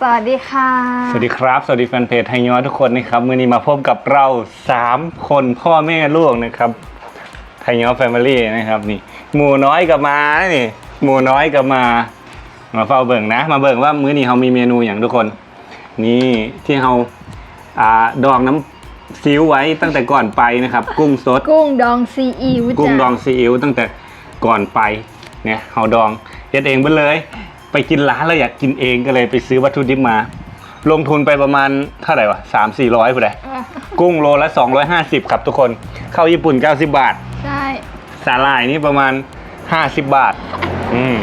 สวัสดีค่ะ สวัสดีครับ สวัสดีแฟนเพจไทยย้อทุกคนนะครับมื่อนี้มาพบกับเราสามคนพ่อแม่ลูกนะครับไทยย้อแฟมิลี่นะครับนี่ หมูน้อยกับมานี่หมูน้อยกับมา มาเฝ้าเบิ่งนะ มาเบิ่งว่ามื้อนี้เรามีเมนูอย่างทุกคน นี่ที่เราอ่าดองน้ำซีอิ๊วไว้ตั้งแต่ก่อนไปนะครับ กุ้งสด กุ้งดองซีอิ๊วกุ้งจ้ะดองซีอิ๊วตั้งแต่ก่อนไปเนี่ยเฮาดองเฮ็ดเองไปเลย ไปกินร้านแล้วอยากกินเองก็เลยไปซื้อวัตถุดิบมา ลงทุนไปประมาณเท่าไหร่วะสามสี่ร้อยไปเลยอะกุ้งโลละสองร้อยห้าสิบครับทุกคนข้าวญี่ปุ่นเก้าสิบบาท ใช่ สาหร่ายนี่ประมาณห้าสิบบาท อืม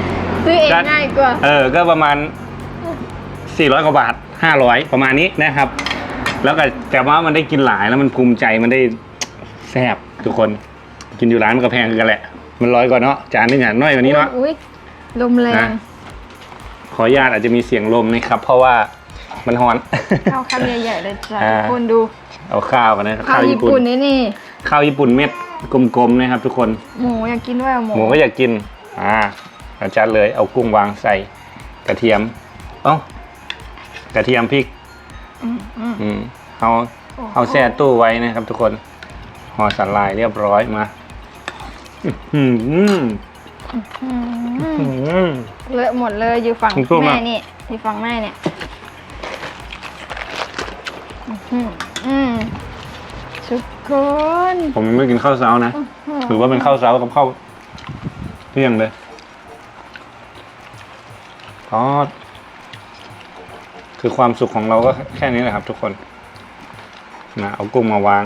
ซื้อเองได้ง่ายกว่า เออ ก็ประมาณสี่ร้อยกว่าบาทห้าร้อยประมาณนี้นะครับ แล้วก็แต่ว่ามันได้กินหลายแล้วมันภูมิใจมันได้แซ่บทุกคน กินอยู่ร้านมันก็แพงกันแหละ มันร้อยกว่าเนาะจานนึงอะน้อยกว่านี้เนาะอุ้ยลมแรงนะ ขออนุญาตอาจจะมีเสียงลมนะครับ เพราะว่ามันฮ้อน ข้าวคำใหญ่ๆเลยจ้ะอ่า ทุกคนดูเอาข้าวกันนะครับข้าวญี่ปุ่นนี่นี่ข้าวญี่ปุ่นเม็ดกลมๆนะครับ ทุกคนหมูอยากกินด้วยอะหมูหมูก็อยากกินอ่าอาจารย์เลยเอากุ้งวางใส่กระเทียมเอ้ากระเทียมพริก อืมอืมอืมเอาโอ้โหเอาแช่ตู้ไว้นะครับ ทุกคนห่อสลายเรียบร้อยมาอืมอืมอืม อืม เลอะหมดเลยอยู่ฝั่งคุณครูแม่มานี่อยู่ฝั่งแม่เนี่ยอืมอืมทุกคนผมไม่กินข้าวเช้านะถือว่าเป็นข้าวเช้ากับข้าวเที่ยงเลยทอดคือความสุขของเราก็แค่นี้แหละครับ ทุกคนนะเอากุ้งมาวาง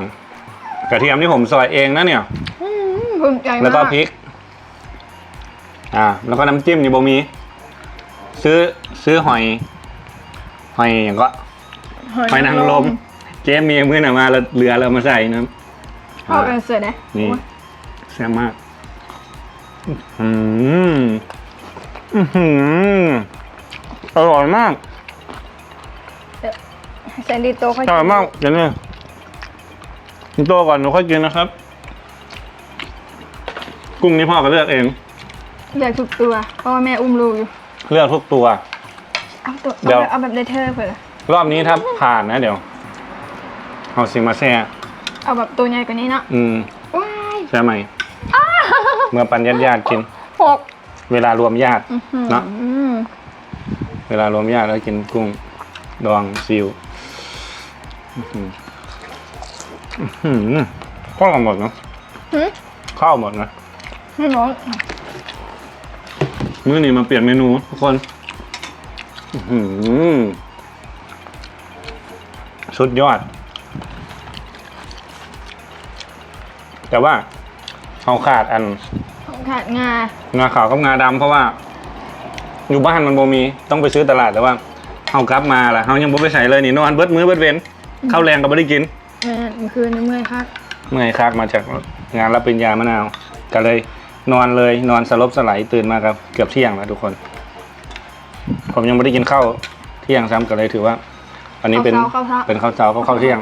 กระเทียมที่ผมซอยเองนะเนี่ย อืมภูมิใจมากแล้วก็พริก อ่าแล้วก็น้ำจิ้มนี่บมี ซื้อซื้อหอย หอยอย่างก็หอยนางรมเจ๊มีมือหน่ะมาแล้วเรือเรามาใส่นะครับพ่อเป็นเสือนะนี่แซ่บมากอืมอือหืออร่อยมากแซนดี้โตเขาอร่อยมากเดี๋ยวนี้กินโตก่อนหนูค่อยกินนะครับ กุ้งนี้พ่อก็เลือกเอง อยากถูกตัว เพราะว่าแม่อุ้มลูกอยู่ เลือกทุกตัว เอาตัวเดี๋ยว เอาแบบเอาแบบเดเทอร์เผื่อรอบนี้ถ้าผ่านนะเดี๋ยวเอาซิมาแซ่เอาแบบตัวใหญ่กว่านี้เนาะอืมว้ายใช่ไหมเมื่อปันญาติญาติๆกิน หกเวลารวมญาติ อื้อหือเนาะ เวลารวมญาติแล้วกินกุ้งดองซิวอื้อหืออื้อหือข้าวหมดนะหืมข้าวหมดนะไม่ร้อน มื้อนี้มาเปลี่ยนเมนูทุกคนอื้อหือสุดยอด แต่ว่าเอาขาดอันขาดงางาขาวกับงาดำเพราะว่า อยู่บ้านมันบ่มีต้องไปซื้อตลาดแต่ว่าเอากลับมาล่ะเฮายังบ่ไปใส่เลยนี่นอนเบิดมื้อเบิดเว้นข้าวแรงก็บ่ได้กินแม่เมื่อคืนนี้เมื่อยคักเมื่อยคักมาจากงานรับปริญญามะนาวก็เลย นอนเลยนอนสลบสลายตื่นมาครับเกือบเที่ยงแล้วทุกคน ผมยังไม่ได้กินข้าวเที่ยงซ้ำก็เลยถือว่า อันนี้เป็นข้าวเช้าข้าวเช้าเป็นข้าวเช้าข้าวข้าวเที่ยง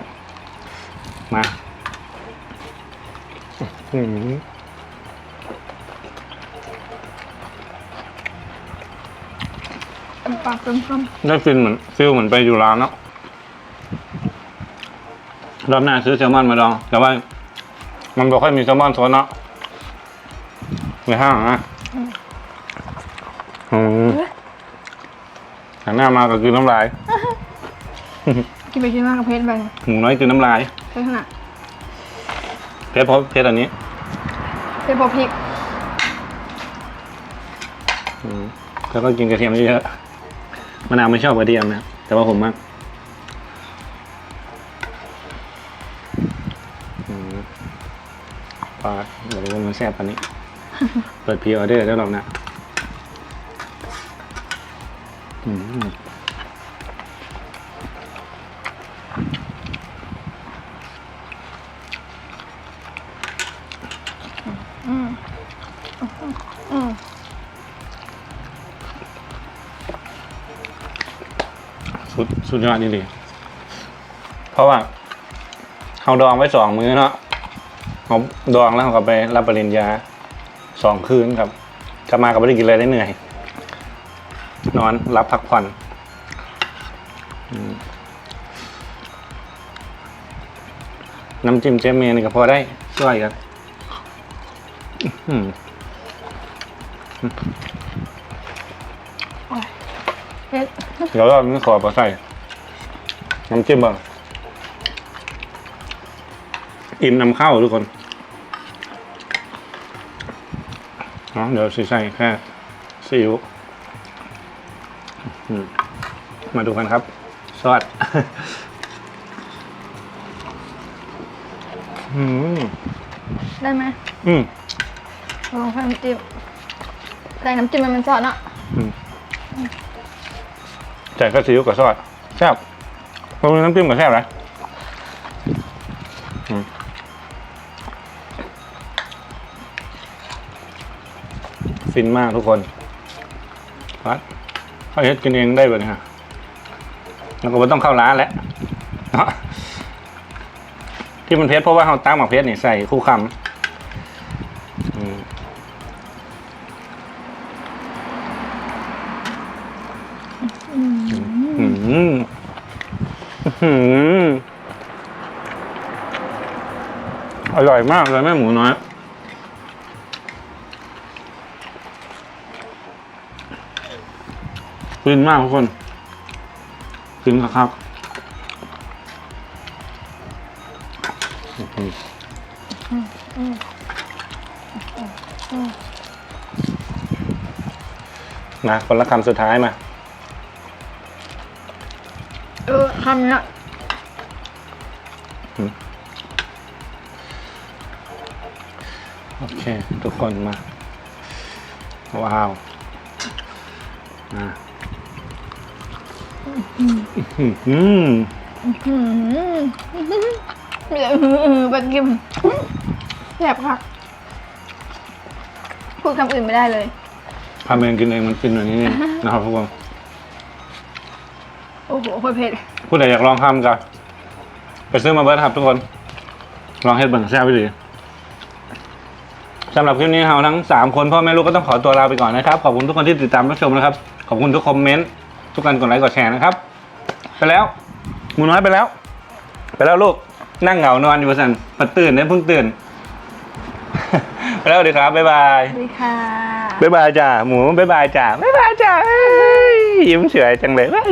มาอื้อหือเต็มปากเต็มคได้ฟิลเหมือนฟิลเหมือนไปอยู่ร้านเนาะรอบหน้าซื้อแซลมอนมาดอง แต่ว่า มันบอกค่อยมีแซลมอนสดเนาะ ในห้างนะอืมหันหน้ามาก็คือน้ำลายำกินไปกินมากกับเพชรไปเนี่ยหมูน้อยคือน้ำลาย เพชรขนาดเพชรเพราะเพชรอันนี้ เพชรพอพริกอืมแล้วก็กินกระเทียมเยอะๆมะนาวไม่ชอบกระเทียมนะ แต่ว่าผมมากอืมปลาเดี๋ยวรู้ว่ามันแซ่บปันนี้ เปิดพรีออเดอร์ได้หรอกนะอืมอืมอืมสุดสุดยอดนี่เลยเพราะว่าเขาดองไว้สองมื้อเนาะเขาดองแล้วเขาก็ไปรับปริญญา สองคืนครับกลับมาก็ไม่ได้กินเลยได้เหนื่อย นอนรับพักผ่อนอืมน้ำจิ้มเจเมนี่ก็พอได้ช่วยกันอื้อหือโอ้ยเผ็ดเดี๋ยวเราไม่ขอปลาใส่น้ำจิ้มบ้างอิ่มนำเข้าทุกคน นาะเดี๋ยวสิใส่แค่ซีอิ๊วอืมมาดูกันครับซอสอืมได้ไหมอืมลองใส่น้ำจิ้มใส่น้ำจิ้มมันมันซอสเนาะใส่ก็ซีอิ๊วกับซอสแซ่บพวกน้ำจิ้มกับแซ่บนะ ฟินมากทุกคนพัดเขาเฮ็ดกินเองได้แบบนี้ฮะแล้วก็ไม่ต้องเข้าร้านแล้วเนาะที่มันเพชรเพราะว่าเขาตั้งหมักเพชรนี่ใส่คู่คำอืมอืมอร่อยมากเลยแม่หมูน้อย ฟินมากทุกคนฟินครับอื้อหือมาคนละคำสุดท้ายมา เออคำเนี้ยโอเค ทุกคนมา ว้าวมา อืมหืมมีแต่หือหือแบบกิมแสบคักพูดคำอื่นไม่ได้เลยพาเมงกินเองมันฟินแบบนี้นี่นะครับทุกคนโอ้โหเผ็ดผู้ใดอยากลองทำกันไปซื้อมาเบิร์ดครับทุกคน ลองเฮ็ดเบิ่งแซ่บไปดีสำหรับคลิปนี้เราทั้งสามคนพ่อแม่ลูกก็ต้องขอตัวลาไปก่อนนะครับ ขอบคุณทุกคนที่ติดตามรับชมนะครับ ขอบคุณทุกคอมเมนต์ ทุกการกดไลค์กดแชร์นะครับ ไปแล้วหมูน้อยไปแล้ว ไปแล้วลูกนั่งเหงานอนอยู่สันปัดตื่นเนี่ยเพิ่งตื่น ไปแล้วสวัสดีครับบ๊ายบายสวัสดีค่ะบ๊ายบายจ้าหมูบ๊ายบายจ้าบ๊ายบายจ้าเอ้ยยิ้มเฉยจังเลยเว้ย